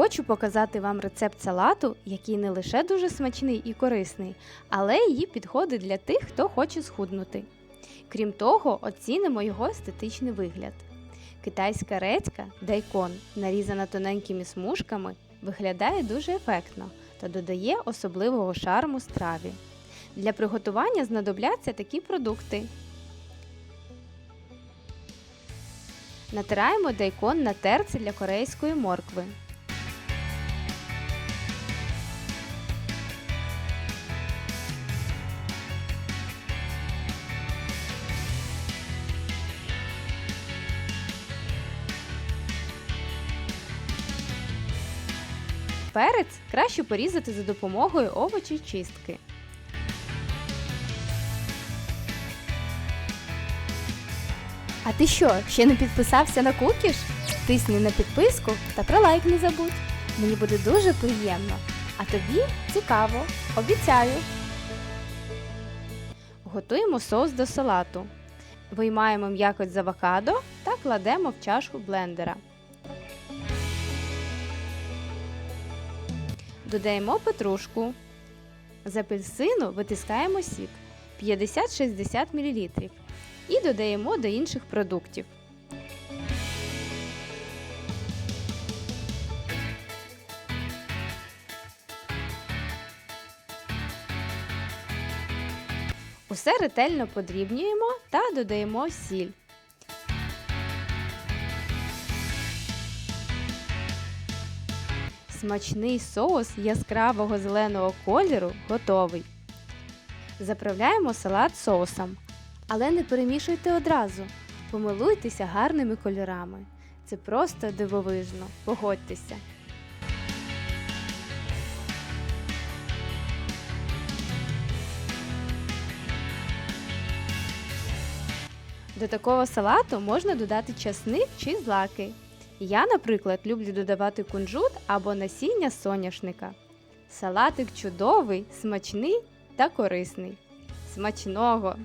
Хочу показати вам рецепт салату, який не лише дуже смачний і корисний, але й підходить для тих, хто хоче схуднути. Крім того, оцінимо його естетичний вигляд. Китайська редька дайкон, нарізана тоненькими смужками, виглядає дуже ефектно та додає особливого шарму страві. Для приготування знадобляться такі продукти. Натираємо дайкон на терці для корейської моркви. Перець краще порізати за допомогою овочечистки. А ти що, ще не підписався на кукіш? Тисни на підписку та про лайк не забудь. Мені буде дуже приємно. А тобі цікаво, обіцяю. Готуємо соус до салату. Виймаємо м'якоть з авокадо та кладемо в чашку блендера. Додаємо петрушку. З апельсину витискаємо сік 50-60 мл і додаємо до інших продуктів. Усе ретельно подрібнюємо та додаємо сіль. Смачний соус яскравого зеленого кольору готовий. Заправляємо салат соусом. Але не перемішуйте одразу. Помилуйтеся гарними кольорами. Це просто дивовижно. Погодьтеся. До такого салату можна додати часник чи злаки. Я, наприклад, люблю додавати кунжут або насіння соняшника. Салатик чудовий, смачний та корисний. Смачного!